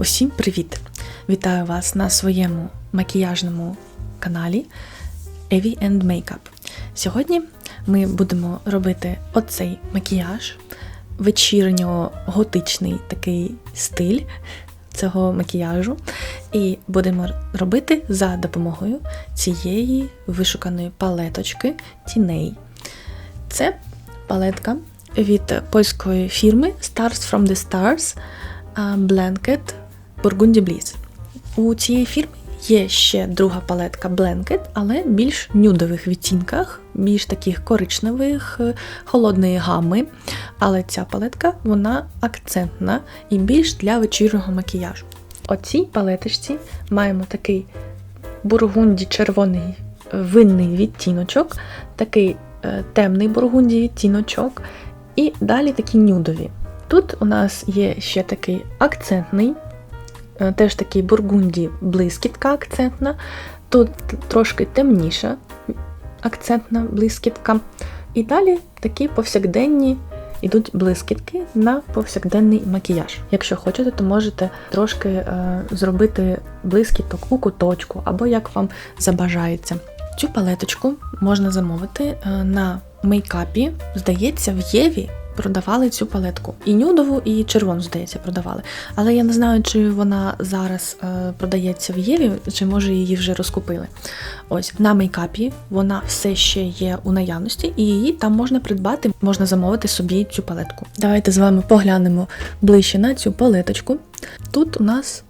Усім привіт! Вітаю вас на своєму макіяжному каналі Evie and Makeup. Сьогодні ми будемо робити оцей макіяж, вечірньо-готичний такий стиль цього макіяжу. І будемо робити за допомогою цієї вишуканої палеточки тіней. Це палетка від польської фірми Stars from the Stars Blanket Burgundy Bliss. У цієї фірми є ще друга палетка Blanket, але більш нюдових відтінках, більш таких коричневих, е, холодної гами. Але ця палетка вона акцентна і більш для вечірнього макіяжу. У цій палеточці маємо такий бургунді червоний винний відтіночок, такий е, темний бургунді відтіночок, і далі такі нюдові. Тут у нас є ще такий акцентний, теж такий бургунді блискітка акцентна. Тут трошки темніша акцентна блискітка. І далі такі повсякденні ідуть блискітки на повсякденний макіяж. Якщо хочете, то можете трошки е, зробити блискіток у куточку або як вам забажається. Цю палеточку можна замовити е, на мейкапі. Здається, в Єві продавали цю палетку. І нюдову, і червону, здається, продавали. Але я не знаю, чи вона зараз е, продається в Єві, чи може її вже розкупили. Ось на мейкапі вона все ще є у наявності, і її там можна придбати, можна замовити собі цю палетку. Давайте з вами поглянемо ближче на цю палеточку. Тут у нас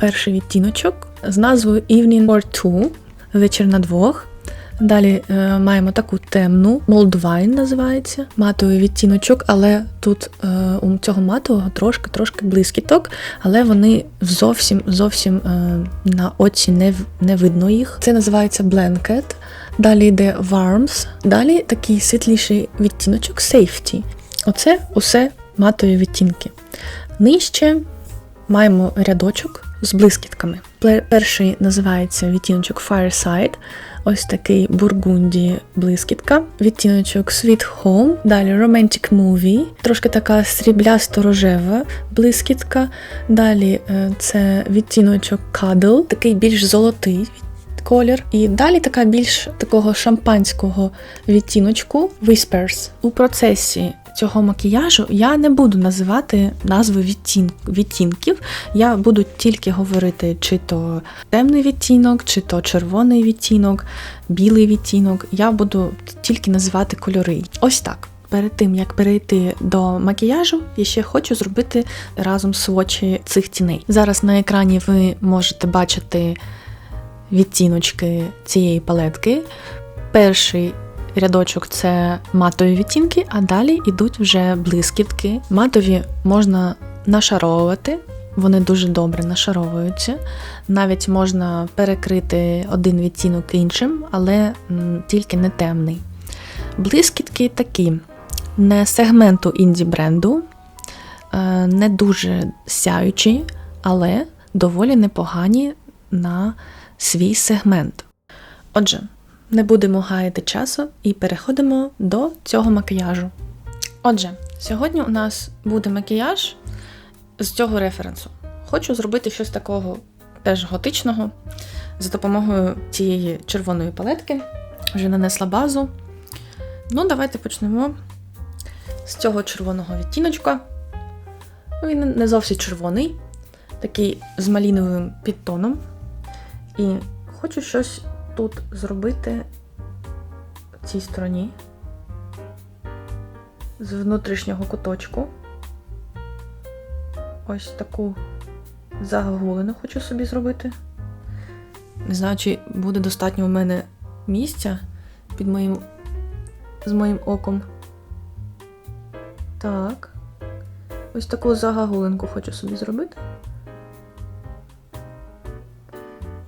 перший відтіночок з назвою Evening for Two, вечір на двох. Далі е, маємо таку темну, Wine називається, матовий відтіночок, але тут е, у цього матового трошки-трошки блискіток, але вони зовсім зовсім е, на оці не, не видно їх. Це називається Blanket. Далі йде Warms, далі такий світліший відтіночок Safety. Оце усе матові відтінки. Нижче маємо рядочок з блискітками. Перший називається відтіночок Fireside, ось такий бургунді блискітка, відтіночок Sweet Home, далі Romantic Movie, трошки така сріблясто-рожева блискітка. Далі е, це відтіночок Cuddle, такий більш золотий колір. І далі така більш такого шампанського відтіночку Whispers. У процесі цього макіяжу я не буду називати назви відтінків. Я буду тільки говорити, чи то темний відтінок, чи то червоний відтінок, білий відтінок. Я буду тільки називати кольори. Ось так. Перед тим як перейти до макіяжу, я ще хочу зробити разом свочі цих тіней. Зараз на екрані ви можете бачити відтіночки цієї палетки. Перший рядочок це матові відтінки, а далі йдуть вже блискітки. Матові можна нашаровувати, вони дуже добре нашаровуються. Навіть можна перекрити один відтінок іншим, але тільки не темний. Блискітки такі, не сегменту інді бренду, е, не дуже сяючі, але доволі непогані на свій сегмент. Отже, не будемо гаяти часу і переходимо до цього макіяжу. Отже, сьогодні у нас буде макіяж з цього референсу. Хочу зробити щось такого теж готичного за допомогою цієї червоної палетки. Вже нанесла базу. Ну, давайте почнемо з цього червоного відтіночка. Він не зовсім червоний, такий з маліновим підтоном. І хочу щось тут зробити в цій стороні з внутрішнього куточку. Ось таку загогулину хочу собі зробити. Не знаю, чи буде достатньо у мене місця під моїм з моїм оком. Так. Ось таку загагулинку хочу собі зробити.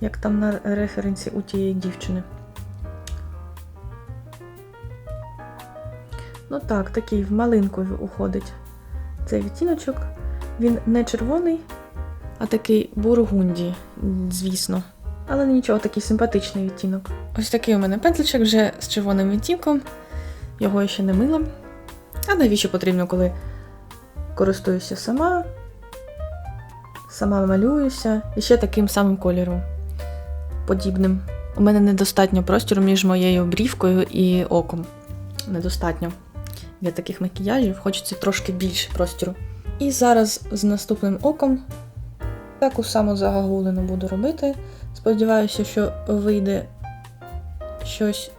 Як там на референсі у тієї дівчини. Ну так, такий в малинку уходить цей відтіночок. Він не червоний, а такий бургунді, звісно. Але нічого, такий симпатичний відтінок. Ось такий у мене пензличок вже з червоним відтінком. Його я ще не мила. А навіщо потрібно, коли користуюся сама? сама малююся і ще таким самим кольором. Подібним. У мене недостатньо простору між моєю брівкою і оком. Недостатньо. Для таких макіяжів хочеться трошки більше простору. І зараз з наступним оком таку саму загогулину буду робити. Сподіваюся, що вийде щось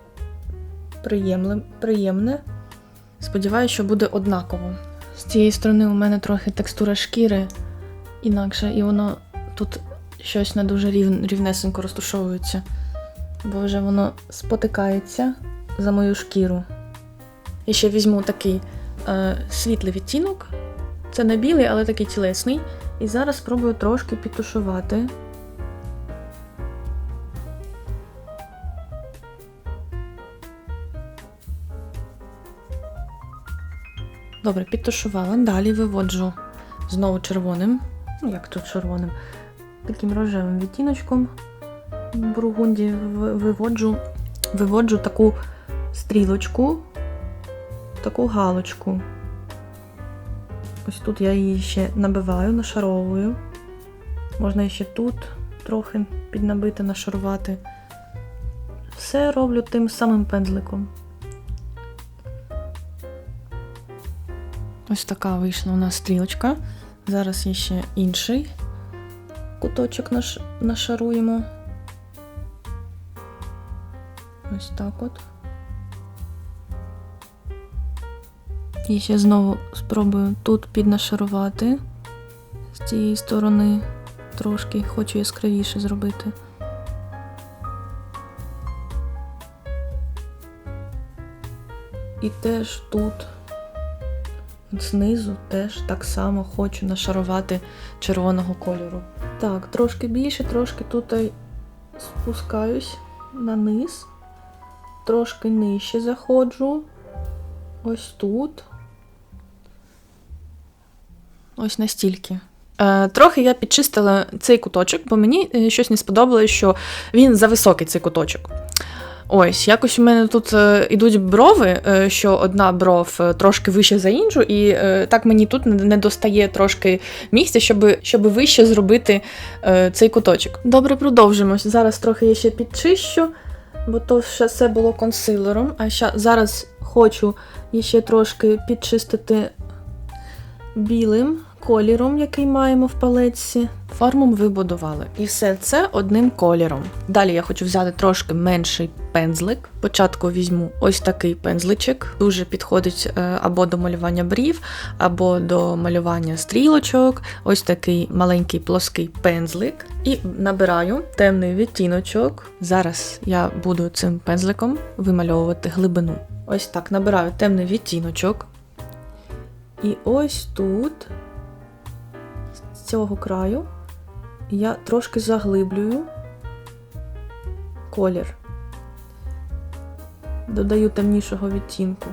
приємне. Сподіваюся, що буде однаково. З цієї сторони у мене трохи текстура шкіри інакше, і воно тут щось не дуже рів... рівнесенько розташовується, бо вже воно спотикається за мою шкіру. І ще візьму такий е, світлий відтінок. Це не білий, але такий тілесний. І зараз спробую трошки підтушувати. Добре, підтушувала. Далі виводжу знову червоним. Ну, як тут червоним, таким рожевим відтіночком бургунді виводжу, виводжу таку стрілочку, таку галочку. Ось тут я її ще набиваю, нашаровую. Можна ще тут трохи піднабити, нашарувати. Все роблю тим самим пензликом. Ось така вийшла у нас стрілочка. Зараз є ще інший куточок наш, нашаруємо. Ось так от. І ще знову спробую тут піднашарувати з цієї сторони трошки, хочу яскравіше зробити. І теж тут знизу теж так само хочу нашарувати червоного кольору. Так, трошки більше, трошки тут спускаюсь на низ, трошки нижче заходжу. Ось тут. Ось настільки. Е, трохи я підчистила цей куточок, бо мені е, щось не сподобалось, що він зависокий цей куточок. Ось, якось у мене тут е, ідуть брови, е, що одна бров е, трошки вище за іншу, і так мені тут не- достає трошки місця, щоб, щоб вище зробити цей куточок. Добре, продовжимось. Зараз трохи я ще підчищу, бо то ще все було консилером. А ща, зараз хочу ще трошки підчистити білим кольором, який маємо в палетці. Форму вибудували. І все це одним кольором. Далі я хочу взяти трошки менший пензлик. Спочатку візьму ось такий пензличок. Дуже підходить е, або до малювання брів, або до малювання стрілочок. Ось такий маленький плоский пензлик. І набираю темний відтіночок. Зараз я буду цим пензликом вимальовувати глибину. Ось так набираю темний відтіночок. І ось тут, цього краю, я трошки заглиблюю колір. Додаю темнішого відтінку.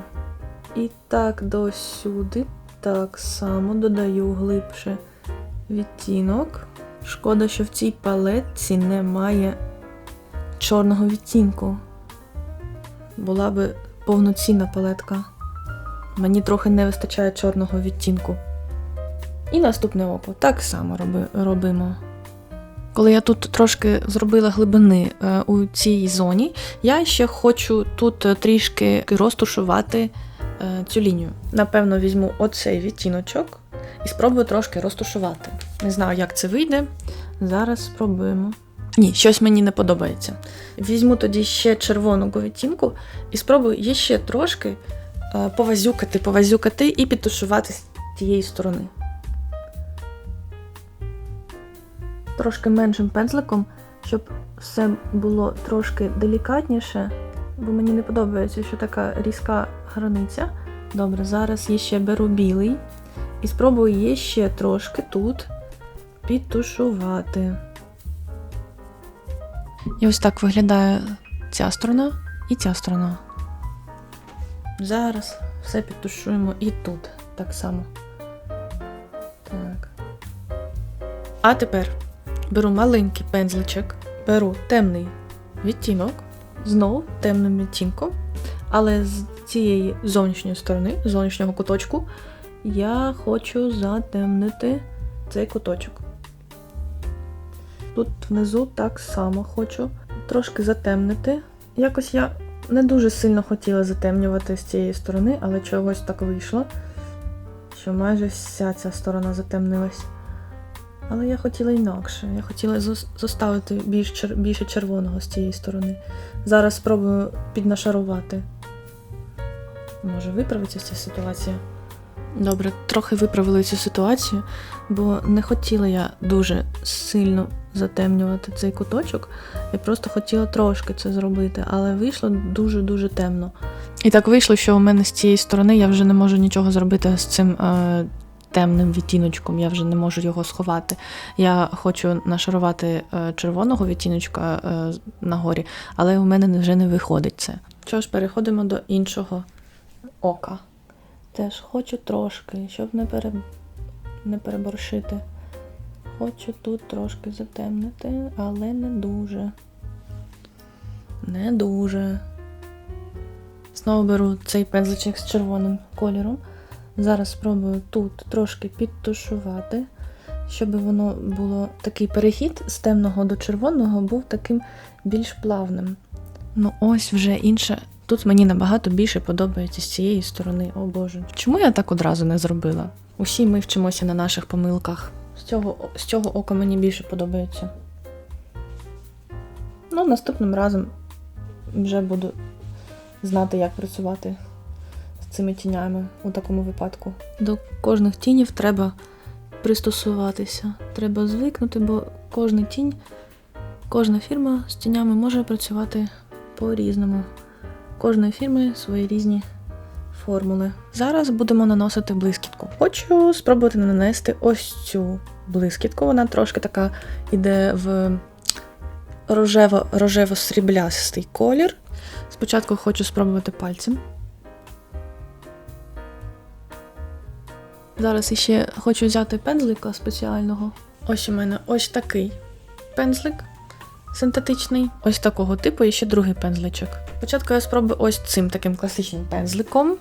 І так до сюди так само додаю глибше відтінок. Шкода, що в цій палетці немає чорного відтінку. Була би повноцінна палетка. Мені трохи не вистачає чорного відтінку. І наступне око так само роби, робимо. Коли я тут трошки зробила глибини е, у цій зоні, я ще хочу тут е, трішки розтушувати е, цю лінію. Напевно, візьму оцей відтіночок і спробую трошки розтушувати. Не знаю, як це вийде. Зараз спробуємо. Ні, щось мені не подобається. Візьму тоді ще червоного відтінку і спробую ще трошки повазюкати, повазюкати і підтушувати з тієї сторони. Трошки меншим пензликом, щоб все було трошки делікатніше, бо мені не подобається, що така різка границя. Добре, зараз я ще беру білий і спробую є ще трошки тут підтушувати. І ось так виглядає ця сторона і ця сторона. Зараз все підтушуємо і тут так само. Так. А тепер беру маленький пензличок, беру темний відтінок, знов темним відтінком, але з цієї зовнішньої сторони, зовнішнього куточку, я хочу затемнити цей куточок. тут внизу так само хочу трошки затемнити. Якось я не дуже сильно хотіла затемнювати з цієї сторони, але чогось так вийшло, що майже вся ця сторона затемнилась. Але я хотіла інакше. Я хотіла зос- зоставити більш чер- більше червоного з цієї сторони. Зараз спробую піднашарувати. Може виправиться ця ситуація. Добре, трохи виправили цю ситуацію, бо не хотіла я дуже сильно затемнювати цей куточок. Я просто хотіла трошки це зробити, але вийшло дуже-дуже темно. І так вийшло, що у мене з цієї сторони я вже не можу нічого зробити з цим е, темним відтіночком, я вже не можу його сховати. Я хочу нашарувати е, червоного відтіночка е, на горі, але у мене вже не виходить це. Що ж, переходимо до іншого ока. Теж хочу трошки, щоб не, пере... не переборщити. Хочу тут трошки затемнити, але не дуже. Не дуже. Знову беру цей пензличок з червоним кольором. Зараз спробую тут трошки підтушувати, щоб воно було такий перехід з темного до червоного був таким більш плавним. Ну, ось вже інше. Тут мені набагато більше подобається з цієї сторони. О Боже. Чому я так одразу не зробила? Усі ми вчимося на наших помилках. З цього, з цього ока мені більше подобається. Ну, наступним разом вже буду знати, як працювати цими тінями у такому випадку. До кожних тінів треба пристосуватися. Треба звикнути, бо кожна тінь, кожна фірма з тінями може працювати по-різному. Кожної фірми свої різні формули. Зараз будемо наносити блискітку. Хочу спробувати нанести ось цю блискітку. Вона трошки така іде в рожево- рожево-сріблястий колір. Спочатку хочу спробувати пальцем. Зараз іще хочу взяти пензлика спеціального. Ось у мене ось такий пензлик синтетичний, ось такого типу, і ще другий пензличок. Спочатку я спробую ось цим таким класичним пензликом.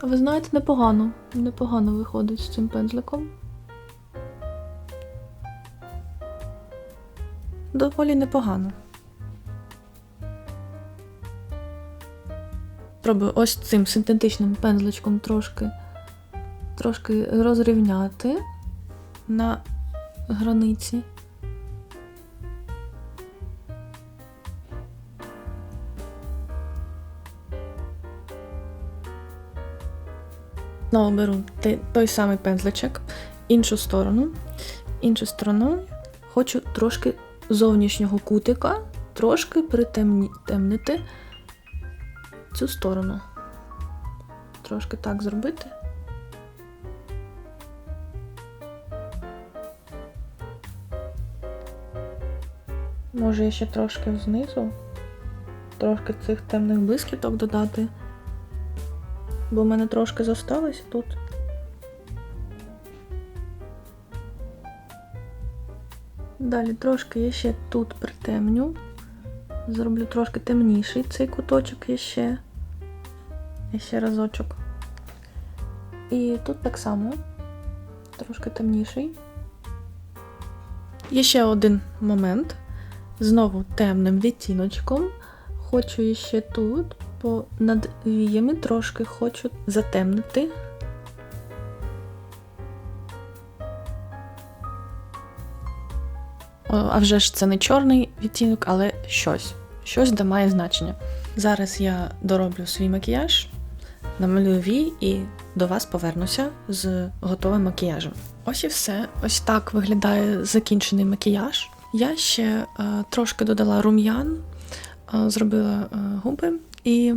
А ви знаєте, непогано. Непогано виходить з цим пензликом. Доволі непогано. Пробую ось цим синтетичним пензличком трошки, трошки розрівняти на границі. Знову беру той самий пензличок, іншу сторону. Іншу сторону хочу трошки зовнішнього кутика, трошки притемнити цю сторону. Трошки так зробити. Може, я ще трошки знизу, трошки цих темних блискіток додати, бо в мене трошки зосталось тут. Далі трошки я ще тут притемню. Зроблю трошки темніший цей куточок є ще. І ще разочок. І тут так само. Трошки темніший. Є ще один момент. Знову темним відтіночком. Хочу ще тут, по над віями трошки хочу затемнити. А вже ж це не чорний відтінок, але щось. Щось де має значення. Зараз я дороблю свій макіяж, намалюю вій і до вас повернуся з готовим макіяжем. Ось і все. Ось так виглядає закінчений макіяж. Я ще е, трошки додала рум'ян, е, зробила е, губи і,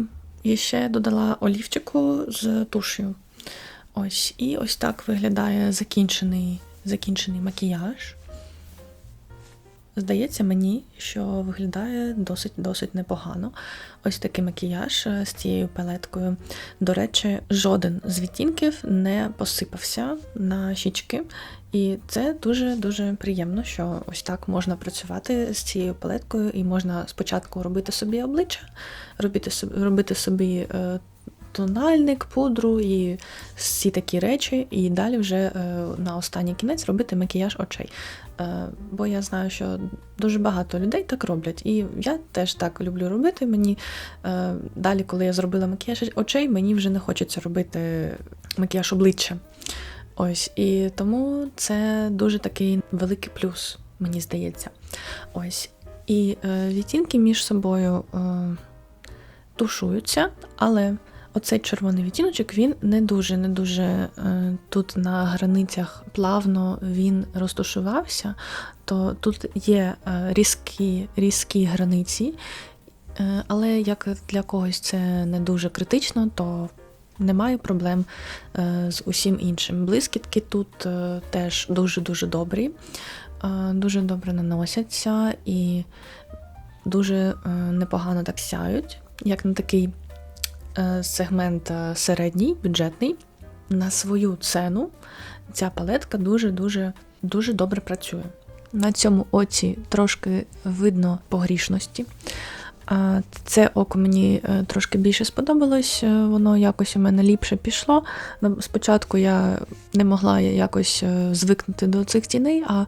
ще додала олівчику з тушею. Ось, і ось так виглядає закінчений, закінчений макіяж. Здається мені, що виглядає досить досить непогано. Ось такий макіяж е, з цією палеткою. До речі, жоден з відтінків не посипався на щічки. І це дуже дуже приємно, що ось так можна працювати з цією палеткою, і можна спочатку робити собі обличчя, робити собі, робити собі е, тональник, пудру і всі такі речі, і далі вже е, на останній кінець робити макіяж очей. Е, бо я знаю, що дуже багато людей так роблять. І я теж так люблю робити. Мені е, далі, коли я зробила макіяж очей, мені вже не хочеться робити макіяж обличчя. Ось, і тому це дуже такий великий плюс, мені здається. Ось. І е, відтінки між собою е, тушуються, але оцей червоний відтіночок він не дуже, не дуже е, тут на границях плавно він розташувався, то тут є е, різкі, різкі границі, е, але як для когось це не дуже критично, то немає проблем з усім іншим. Блискітки тут теж дуже-дуже добрі, дуже добре наносяться і дуже непогано так сяють, як на такий е, сегмент е, середній, бюджетний. На свою ціну ця палетка дуже-дуже дуже добре працює. На цьому оці трошки видно погрішності. Це око мені е, трошки більше сподобалось, воно якось у мене ліпше пішло. Спочатку я не могла якось звикнути до цих тіней, а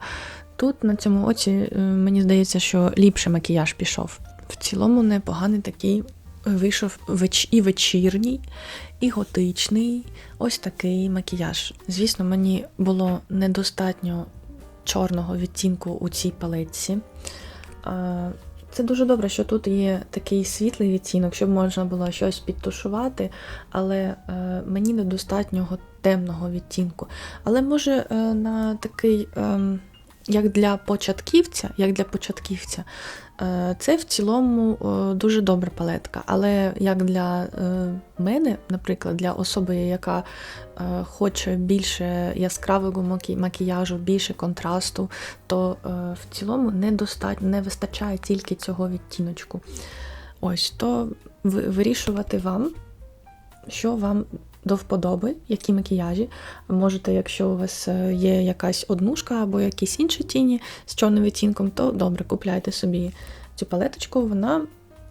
тут на цьому оці мені здається, що ліпше макіяж пішов. В цілому непоганий такий вийшов веч- і вечірній, і готичний. Ось такий макіяж. Звісно, мені було недостатньо чорного відтінку у цій палетці. Це дуже добре, що тут є такий світлий відтінок, щоб можна було щось підтушувати, але е, мені недостатньо го- темного відтінку. Але може е, на такий, ем, як для початківця, як для початківця, е, це в цілому е, дуже добра палетка. Але як для е, мене, наприклад, для особи, яка хоче більше яскравого макіяжу, більше контрасту, то в цілому не вистачає тільки цього відтіночку. Ось то вирішувати вам, що вам до вподоби, які макіяжі. Можете, якщо у вас е, є якась однушка або якісь інші тіні з чорним відтінком, то добре, купляйте собі цю палеточку. Вона,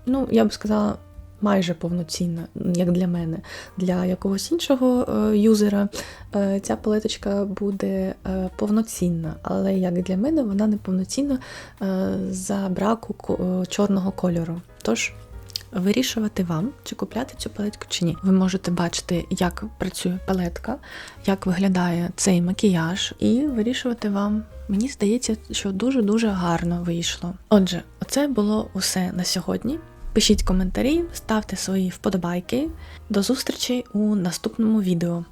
ну, я б сказала, майже повноцінна, як для мене. Для якогось іншого е, юзера е, ця палеточка буде повноцінна, але як для мене вона не повноцінна за браку чорного кольору. Тож вирішувати вам, чи купляти цю палетку чи ні. Ви можете бачити, як працює палетка, як виглядає цей макіяж, і вирішувати вам. Мені здається, що дуже-дуже гарно вийшло. Отже, оце було усе на сьогодні. Пишіть коментарі, ставте свої вподобайки. До зустрічі у наступному відео.